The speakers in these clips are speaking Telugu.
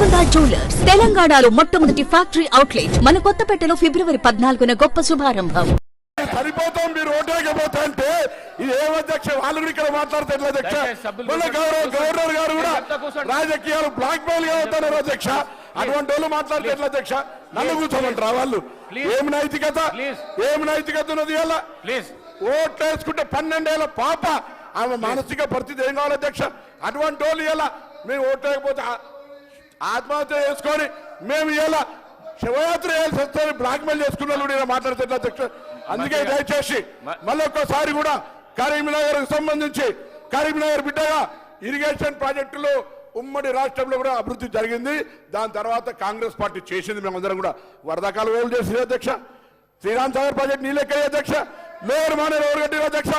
గోల్కొండ జ్యువెలర్స్ తెలంగాణలో మొట్టమొదటి ఫ్యాక్టరీ అవుట్లెట్ మన కొత్తపేటలో ఫిబ్రవరి పద్నాలుగున గొప్ప శుభారంభం. సరిపోతాం మీరు ఓటేకపోతా అంటే ఇది ఏం అధ్యక్ష వాళ్ళు కూడా ఇక్కడ మాట్లాడితే ఎట్లా అధ్యక్ష? మన గౌరవ గవర్నర్ గారు కూడా. రాజకీయాలు బ్లాక్ మెయిల్గా అవుతున్నారు అధ్యక్ష. అటువంటి వాళ్ళు మాట్లాడితే ఎట్లా అధ్యక్ష? నన్ను కూర్చోమంటారా వాళ్ళు? Please. ఏం నైతికత? Please. ఏం నైతికత ఉన్నది ఇలా ప్లీజ్ ఓట్లు వేసుకుంటే పన్నెండేళ్ళ పాప. ఆమె మానసిక పరిస్థితి ఏం కావాలి అధ్యక్ష? అటువంటి వాళ్ళు ఇలా మేము ఓట్లు వేయకపోతే ఆ- ఆత్మహత్య చేసుకొని మేము ఇలా శివయాత్ర చేయాల్సి వస్తుంది బ్లాక్ మెయిల్ చేసుకున్న వాళ్ళు కూడా ఇలా మాట్లాడితే ఎట్లా అధ్యక్ష అందుకే. దయచేసి మళ్ళొక్కసారి కూడా కరీంనగర్ సంబంధించి కరీంనగర్ బిడ్డగా ఇరిగేషన్ ప్రాజెక్టులు ఉమ్మడి రాష్ట్రంలో కూడా అభివృద్ధి జరిగింది. దాని తర్వాత కాంగ్రెస్ పార్టీ చేసింది. మేమందరం కూడా వరదకాలు వేలు చేసింది అధ్యక్ష. శ్రీరామ్ సాగర్ ప్రాజెక్ట్ నీళ్ళెక్కయ్య అధ్యక్ష. మేయర్ మానేరు ఎవరు కట్టిన అధ్యక్ష.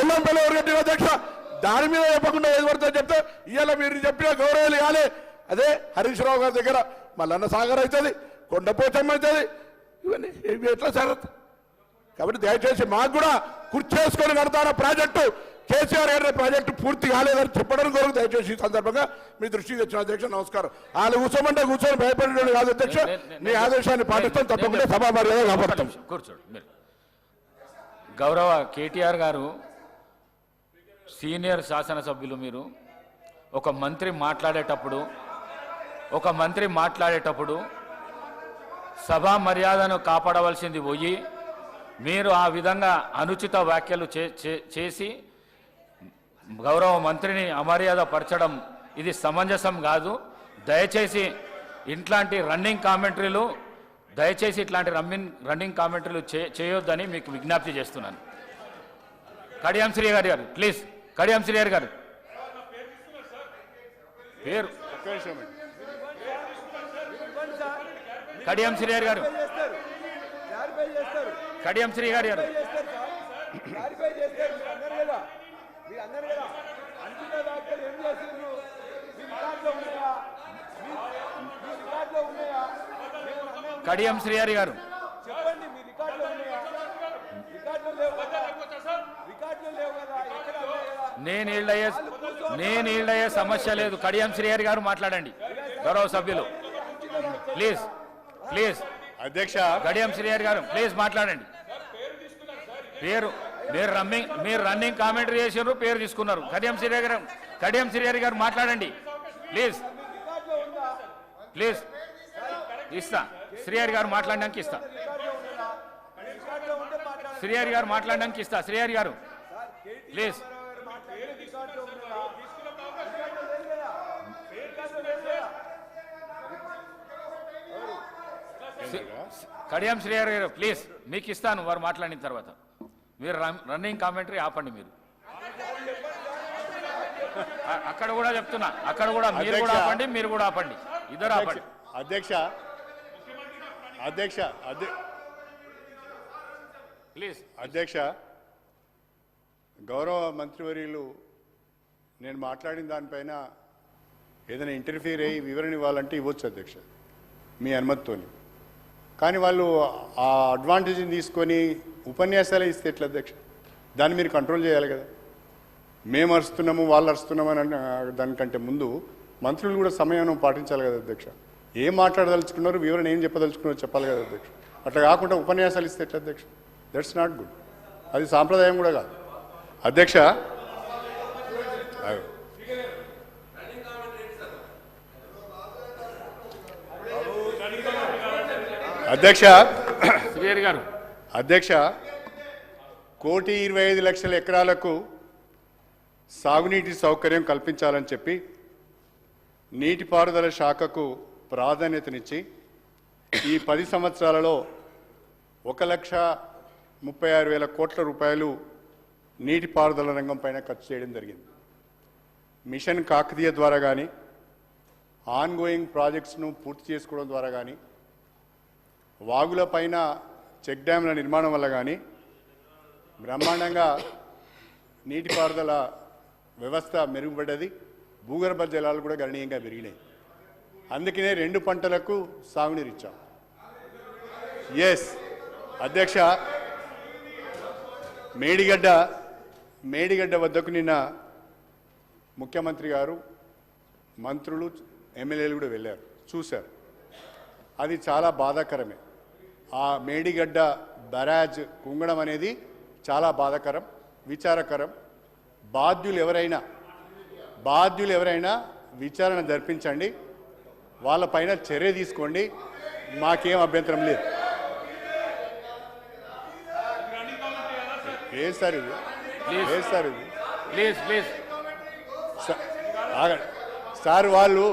ఎల్లంపల్లి ఎవరు కట్టిన అధ్యక్ష. దాని మీద చెప్పకుండా ఏది పడితే చెప్తే ఇవాళ మీరు చెప్పిన గౌరవాలు కాలే. అదే హరీష్ రావు గారి దగ్గర మల్లన్న సాగర్ అవుతుంది కొండపోచమ్మ అవుతుంది. ఇవన్నీ ఇవి ఎట్లా జరుగుతుంది కాబట్టి దయచేసి మాకు కూడా కుర్చేసుకొని కడతాన ప్రాజెక్టు? కేసీఆర్ గారి ప్రాజెక్టు పూర్తి కాలేదని చెప్పడం కొరకు దయచేసి ఈ సందర్భంగా మీ దృష్టికి తెచ్చిన అధ్యక్ష నమస్కారం. వాళ్ళు కూర్చోమంటే కూర్చొని భయపడేది కాదు అధ్యక్ష. నే- ఆదేశాన్ని పాటిస్తాం తప్పకుండా సభా మర్యాద కాపాడతాం. కూర్చోండి గౌరవ కేటీఆర్ గారు సీనియర్ శాసనసభ్యులు మీరు ఒక మంత్రి మాట్లాడేటప్పుడు ఒక మంత్రి మాట్లాడేటప్పుడు సభా మర్యాదను కాపాడవలసింది పోయి మీరు ఆ విధంగా అనుచిత వ్యాఖ్యలు చేసి గౌరవ మంత్రిని అమర్యాద పరచడం ఇది సమంజసం కాదు. దయచేసి ఇట్లాంటి రన్నింగ్ కామెంటరీలు దయచేసి ఇట్లాంటి రన్నింగ్ రన్నింగ్ కామెంటరీలు చేయొద్దని మీకు విజ్ఞప్తి చేస్తున్నాను. కడియం శ్రీ గారి గారు ప్లీజ్. కడియం శ్రీ గారి. గారు పేరు కడియం శ్రీ గారి. గారు. రికార్డులో లేవు కదా. ఎక్కడ ఉన్నాయి కదా? నేను ఈళ్ళయ్యే నేను ఈళ్ళయ్యే సమస్య లేదు. కడియం శ్రీహరి గారు మాట్లాడండి. గౌరవ సభ్యులు. Please please. అధ్యక్ష. కడియం శ్రీహరి గారు ప్లీజ్ మాట్లాడండి. పేరు మీరు రన్నింగ్ మీరు రన్నింగ్ కామెంటరీ చేసారు పేరు తీసుకున్నారు. కడియం శ్రీహరి గారు కడియం శ్రీహరి గారు మాట్లాడండి. ప్లీజ్. ప్లీజ్. ఇస్తా. శ్రీహరి గారు మాట్లాడడానికి ఇస్తా. శ్రీహరి గారు మాట్లాడడానికి ఇస్తా. శ్రీహరి గారు. ప్లీజ్. కడియం శ్రీహరి గారు ప్లీజ్ మీకు ఇస్తాను వారు మాట్లాడిన తర్వాత. మీరు రన్- రన్నింగ్ కామెంటరీ ఆపండి మీరు. అక్కడ కూడా చెప్తున్నా అక్కడ కూడా మీరు కూడా. ఆపండి మీరు కూడా ఆపండి. ఇద్దరు ఆపండి. అధ్యక్ష అధ్యక్ష అధ్య- ప్లీజ్. అధ్యక్ష గౌరవ మంత్రివర్యులు నేను మాట్లాడిన దానిపైన ఏదైనా ఇంటర్ఫియర్ అయ్యి వివరణ ఇవ్వాలంటే ఇవ్వచ్చు అధ్యక్ష. మీ అనుమతితోని. కానీ వాళ్ళు ఆ అడ్వాంటేజ్ని తీసుకొని ఉపన్యాసాలే ఇస్తే ఎట్లా అధ్యక్ష? దాన్ని మీరు కంట్రోల్ చేయాలి కదా. మేము అరుస్తున్నాము వాళ్ళు అరుస్తున్నాము అని దానికంటే ముందు మంత్రులు కూడా సమయం పాటించాలి కదా అధ్యక్ష. ఏం మాట్లాడదలుచుకున్నారు వివరణ ఏం చెప్పదలుచుకున్నారో చెప్పాలి కదా అధ్యక్ష. అట్లా కాకుండా ఉపన్యాసాలు ఇస్తే ఎట్లా అధ్యక్ష? దట్స్ నాట్ గుడ్ అది సాంప్రదాయం కూడా కాదు. అధ్యక్ష అయ్యో. అధ్యక్ష. శ్రీహరి గారు. అధ్యక్ష కోటి ఇరవై ఐదు లక్షల ఎకరాలకు సాగునీటి సౌకర్యం కల్పించాలని చెప్పి నీటిపారుదల శాఖకు ప్రాధాన్యతనిచ్చి ఈ పది సంవత్సరాలలో ఒక లక్ష ముప్పై ఆరు వేల కోట్ల రూపాయలు నీటిపారుదల రంగం పైన ఖర్చు చేయడం జరిగింది. మిషన్ కాకతీయ ద్వారా కానీ ఆన్గోయింగ్ ప్రాజెక్ట్స్ను పూర్తి చేసుకోవడం ద్వారా కానీ వాగుల పైన చెక్ డ్యామ్ల నిర్మాణం వల్ల కానీ బ్రహ్మాండంగా నీటిపారుదల వ్యవస్థ మెరుగుపడ్డది. భూగర్భ జలాలు కూడా గణనీయంగా పెరిగినాయి. అందుకనే రెండు పంటలకు సాగునీరు ఇచ్చాం. ఎస్ అధ్యక్ష మేడిగడ్డ మేడిగడ్డ వద్దకు నిన్న ముఖ్యమంత్రి గారు మంత్రులు ఎమ్మెల్యేలు కూడా వెళ్ళారు. చూశారు. అది చాలా బాధాకరమే. ఆ మేడిగడ్డ బరాజ్ కుంగడం అనేది చాలా బాధాకరం విచారకరం. బాధ్యులు ఎవరైనా బాధ్యులు ఎవరైనా విచారణ జరిపించండి. వాళ్ళపైన చర్య తీసుకోండి. మాకేం అభ్యంతరం లేదు. ఏ సార్ ఇది. ఏ సార్ ఇది. Please please. సార్ వాళ్ళు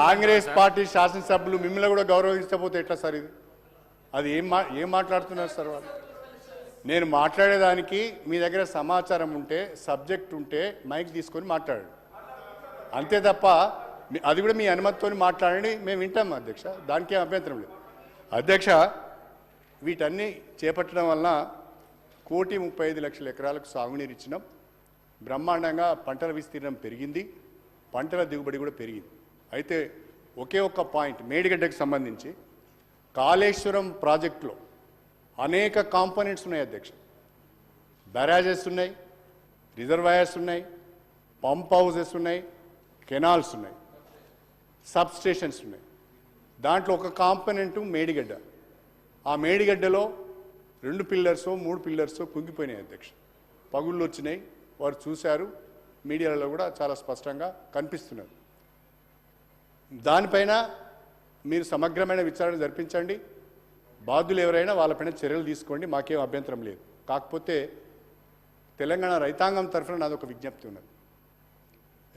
కాంగ్రెస్. పార్టీ శాసనసభ్యులు మిమ్మల్ని కూడా గౌరవించకపోతే ఎట్లా సార్ ఇది? అది ఏం మా ఏం మాట్లాడుతున్నారు సార్ వాళ్ళు? నేను మాట్లాడేదానికి మీ దగ్గర సమాచారం ఉంటే సబ్జెక్ట్ ఉంటే మైక్ తీసుకొని మాట్లాడండి. అంతే తప్ప అది కూడా మీ అనుమతితో మాట్లాడండి మేము వింటాం అధ్యక్ష. దానికి ఏం అభ్యంతరం లేదు. అధ్యక్ష వీటన్నీ చేపట్టడం వలన కోటి ముప్పై ఐదు లక్షల ఎకరాలకు సాగునీరు ఇచ్చినాం. బ్రహ్మాండంగా పంటల విస్తీర్ణం పెరిగింది. పంటల దిగుబడి కూడా పెరిగింది. అయితే ఒకే ఒక్క పాయింట్ మేడిగడ్డకు సంబంధించి కాళేశ్వరం ప్రాజెక్టులో అనేక కాంపోనెంట్స్ ఉన్నాయి అధ్యక్ష. బ్యారాజెస్ ఉన్నాయి రిజర్వాయర్స్ ఉన్నాయి పంప్ హౌసెస్ ఉన్నాయి కెనాల్స్ ఉన్నాయి సబ్ స్టేషన్స్ ఉన్నాయి. దాంట్లో ఒక కాంపోనెంట్ మేడిగడ్డ. ఆ మేడిగడ్డలో రెండు పిల్లర్స్ మూడు పిల్లర్స్ కుంగిపోయినాయి అధ్యక్ష. పగుళ్ళు వచ్చినాయి వారు చూశారు మీడియాలో కూడా చాలా స్పష్టంగా కనిపిస్తున్నారు దానిపైన మీరు సమగ్రమైన విచారణ జరిపించండి. బాధ్యులు ఎవరైనా వాళ్ళపైన చర్యలు తీసుకోండి. మాకేం అభ్యంతరం లేదు. కాకపోతే తెలంగాణ రైతాంగం తరఫున నాదొక విజ్ఞప్తి ఉన్నది.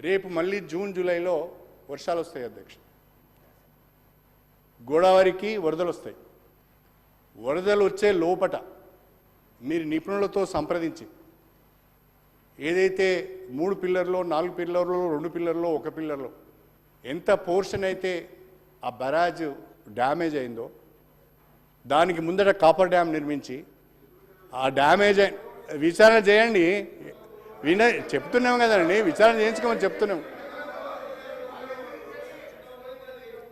రేపు మళ్ళీ జూన్ జూలైలో వర్షాలు వస్తాయి అధ్యక్ష. గోదావరికి వరదలు వస్తాయి. వరదలు వచ్చే లోపట మీరు నిపుణులతో సంప్రదించి ఏదైతే మూడు పిల్లర్లో నాలుగు పిల్లర్లో రెండు పిల్లర్లో ఒక పిల్లర్లో ఎంత పోర్షన్ అయితే ఆ బరాజ్ డ్యామేజ్ అయిందో దానికి ముందట కాపర్ డ్యామ్ నిర్మించి ఆ డ్యామేజ్ విచారణ చేయండి. విన చెప్తున్నాం కదండి విచారణ చేయించుకోమని చెప్తున్నాం.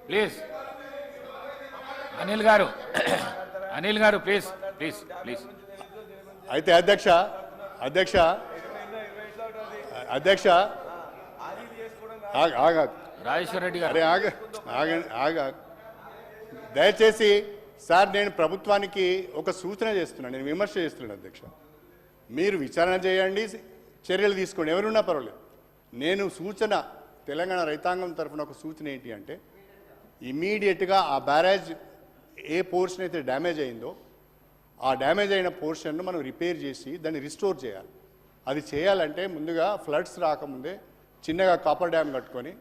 ప్లీజ్. అనిల్ గారు అనిల్ గారు ప్లీజ్ ప్లీజ్ ప్లీజ్. అయితే అధ్యక్ష అధ్యక్ష అధ్యక్ష ఆగ. రాజేశ్వర రెడ్డి గారు. ఆగ ఆగండి ఆగ. దయచేసి సార్ నేను ప్రభుత్వానికి ఒక సూచన చేస్తున్నాను. నేను విమర్శ చేస్తున్నాను అధ్యక్ష. మీరు విచారణ చేయండి చర్యలు తీసుకోండి. ఎవరున్నా పర్వాలేదు. నేను సూచన తెలంగాణ రైతాంగం తరఫున ఒక సూచన ఏంటి అంటే ఇమీడియట్గా ఆ బ్యారేజ్ ఏ పోర్షన్ అయితే డ్యామేజ్ అయిందో ఆ డ్యామేజ్ అయిన పోర్షన్ను మనం రిపేర్ చేసి దాన్ని రిస్టోర్ చేయాలి. అది చేయాలంటే ముందుగా ఫ్లడ్స్ రాకముందే చిన్నగా కాపర్ డ్యామ్ కట్టుకొని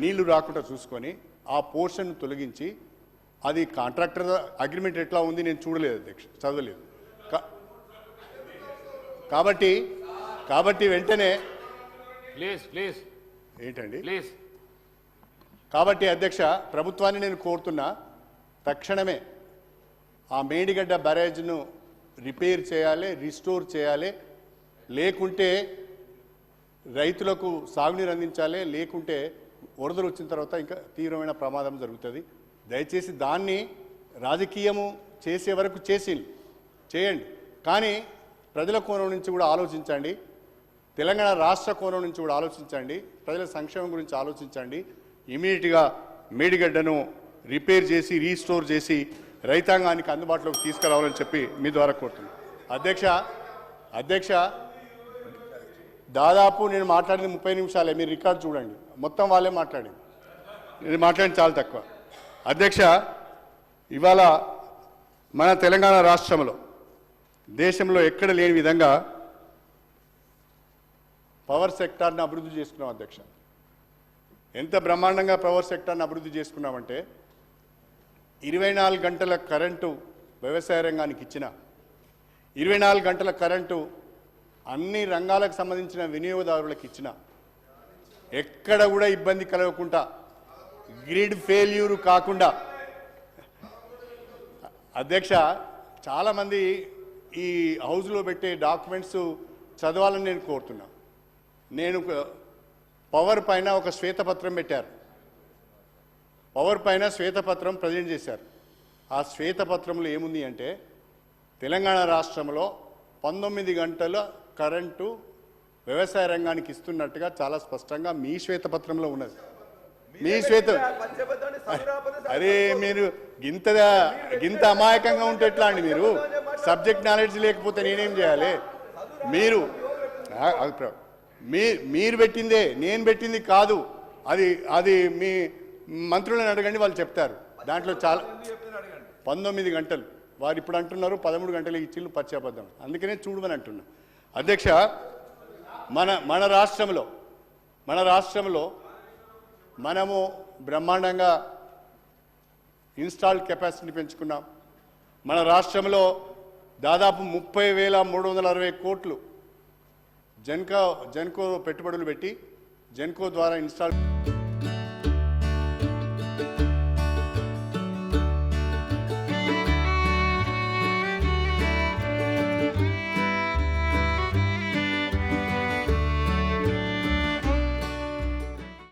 నీళ్ళు రాకుండా చూసుకొని ఆ పోర్షన్ తొలగించి అది కాంట్రాక్టర్ అగ్రిమెంట్ ఎట్లా ఉంది నేను చూడలేదు అధ్యక్ష చదవలేదు. కాబట్టి కాబట్టి వెంటనే ప్లీజ్ ప్లీజ్. ఏంటండి? ప్లీజ్. కాబట్టి అధ్యక్ష ప్రభుత్వాన్ని నేను కోరుతున్నా తక్షణమే ఆ మేడిగడ్డ బ్యారేజ్ను రిపేర్ చేయాలి రిస్టోర్ చేయాలి లేకుంటే రైతులకు సాగునీరు అందించాలి లేకుంటే వరదలు వచ్చిన తర్వాత ఇంకా తీవ్రమైన ప్రమాదం జరుగుతుంది. దయచేసి దాన్ని రాజకీయము చేసే వరకు చేసి చేయండి. కానీ ప్రజల కోణం నుంచి కూడా ఆలోచించండి. తెలంగాణ రాష్ట్ర కోణం నుంచి కూడా ఆలోచించండి. ప్రజల సంక్షేమం గురించి ఆలోచించండి. ఇమీడియట్గా మేడిగడ్డను రిపేర్ చేసి రీస్టోర్ చేసి రైతాంగానికి అందుబాటులోకి తీసుకురావాలని చెప్పి మీ ద్వారా కోరుతున్నాను. అధ్యక్ష అధ్యక్ష దాదాపు నేను మాట్లాడింది ముప్పై నిమిషాలే మీరు రికార్డ్ చూడండి. మొత్తం వాళ్ళే మాట్లాడింది. నేను మాట్లాడింది చాలా తక్కువ. అధ్యక్ష ఇవాళ మన తెలంగాణ రాష్ట్రంలో దేశంలో ఎక్కడ లేని విధంగా పవర్ సెక్టార్ని అభివృద్ధి చేసుకున్నాం అధ్యక్ష. ఎంత బ్రహ్మాండంగా పవర్ సెక్టార్ని అభివృద్ధి చేసుకున్నామంటే ఇరవై నాలుగు గంటల కరెంటు వ్యవసాయ రంగానికి ఇచ్చిన ఇరవై నాలుగు గంటల కరెంటు అన్ని రంగాలకు సంబంధించిన వినియోగదారులకు ఇచ్చిన. ఎక్కడ కూడా ఇబ్బంది కలగకుండా గ్రిడ్ ఫెయిల్యూర్ కాకుండా. అధ్యక్ష చాలామంది ఈ హౌస్లో పెట్టే డాక్యుమెంట్స్ చదవాలని నేను కోరుతున్నా. నేను ఒక పవర్ పైన ఒక శ్వేతపత్రం పెట్టారు. పవర్ పైన శ్వేతపత్రం ప్రజెంట్ చేశారు. ఆ శ్వేతపత్రంలో ఏముంది అంటే తెలంగాణ రాష్ట్రంలో పంతొమ్మిది గంటల కరెంటు వ్యవసాయ రంగానికి ఇస్తున్నట్టుగా చాలా స్పష్టంగా మీ శ్వేతపత్రంలో ఉన్నది. మీ శ్వేత అరే మీరు గింత గింత అమాయకంగా ఉంటే ఎట్లా అండి మీరు? సబ్జెక్ట్ నాలెడ్జ్ లేకపోతే నేనేం చేయాలి? మీరు మీరు పెట్టిందే నేను పెట్టింది కాదు. అది అది మీ మంత్రులను అడగండి వాళ్ళు చెప్తారు. దాంట్లో చాలా పంతొమ్మిది గంటలు. వారు ఇప్పుడు అంటున్నారు పదమూడు గంటలు ఇచ్చిళ్ళు పశ్చాబద్ధం అందుకనే చూడమని అంటున్నా. అధ్యక్ష మన మన రాష్ట్రంలో మన రాష్ట్రంలో మనము బ్రహ్మాండంగా ఇన్స్టాల్ కెపాసిటీని పెంచుకున్నాం. మన రాష్ట్రంలో దాదాపు ముప్పై వేల మూడు వందల అరవై కోట్లు జెన్కో జెన్కో పెట్టుబడులు పెట్టి జెన్కో ద్వారా ఇన్స్టాల్